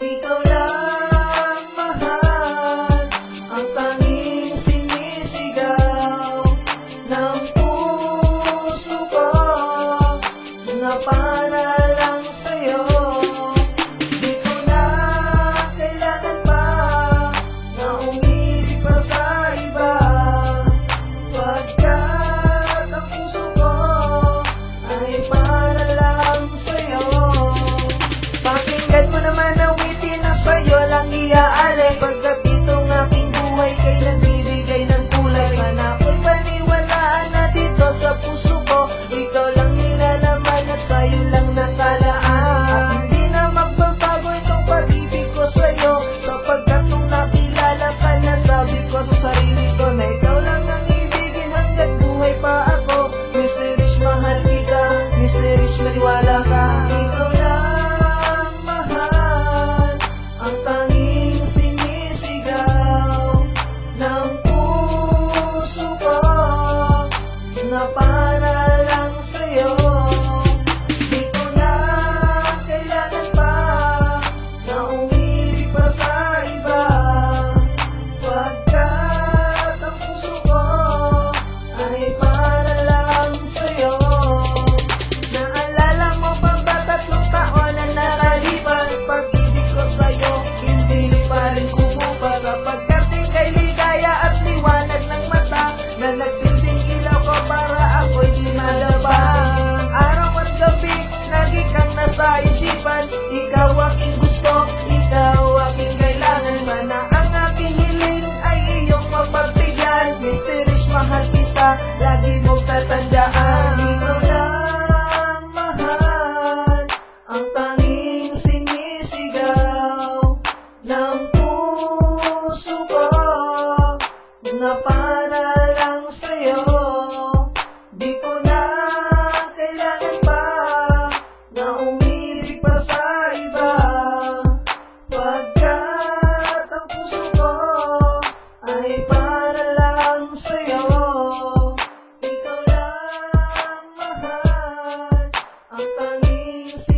Pick up sa isipan. Ikaw aking gusto, ikaw Games.